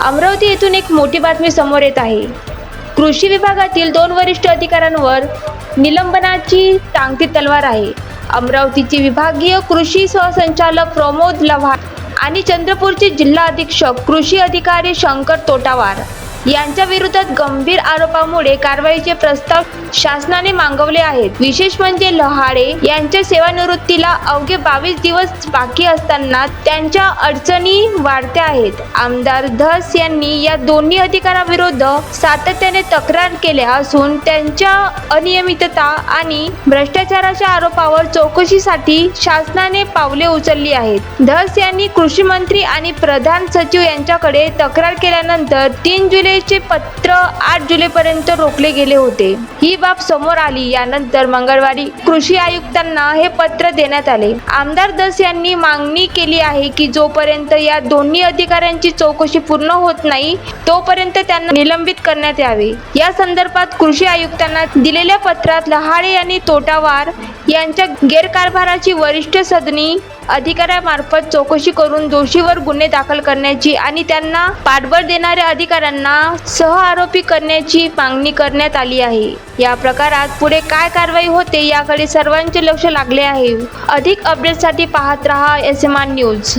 अमरावती येथून एक मोठी बातमी समोर येत आहे. कृषी विभागातील दोन वरिष्ठ अधिकाऱ्यांवर निलंबनाची टांगती तलवार आहे. अमरावतीचे विभागीय कृषी सहसंचालक प्रमोद लव्हाण आणि चंद्रपूरचे जिल्हा अधीक्षक कृषी अधिकारी शंकर तोटावार. यांच्या विरोधात गंभीर आरोपामुळे कारवाईचे प्रस्ताव शासनाने मागवले आहेत. विशेष म्हणजे लहाडे यांच्या सेवानिवृत्तीला अवघे बावीस दिवस बाकी असताना त्यांच्या अडचणी वाढत्या आहेत. आमदार धस यांनी या दोन्ही अधिकाऱ्याविरुद्ध सातत्याने तक्रार केल्या असून त्यांच्या अनियमितता आणि भ्रष्टाचाराच्या आरोपावर चौकशीसाठी शासनाने पावले उचलली आहेत. धस यांनी कृषी मंत्री आणि प्रधान सचिव यांच्याकडे तक्रार केल्यानंतर तीन जुलै जुलैचे पत्र आठ जुलैपर्यंत रोखले गेले होते. ही बाब समोर आली. यानंतर मंगळवारी कृषी आयुक्तांना हे पत्र देण्यात आले. आमदार दस यांनी मागणी केली आहे की जोपर्यंत या दोन्ही अधिकाऱ्यांची चौकशी पूर्ण होत नाही तोपर्यंत त्यांना निलंबित करण्यात यावे. या संदर्भात कृषी आयुक्तांना दिलेल्या पत्रात लहाळे यांनी तोटावार यांच्या गैरकारभाराची वरिष्ठ सदनी अधिकाऱ्यामार्फत चौकशी करून दोषीवर गुन्हे दाखल करण्याची आणि त्यांना पाठबळ देणाऱ्या अधिकाऱ्यांना सह आरोपी करण्याची मागणी करण्यात आली आहे. या प्रकारात पुढे काय कारवाई होते याकडे सर्वांचे लक्ष लागले आहे. अधिक अपडेटसाठी पाहत रहा एस एम आर न्यूज.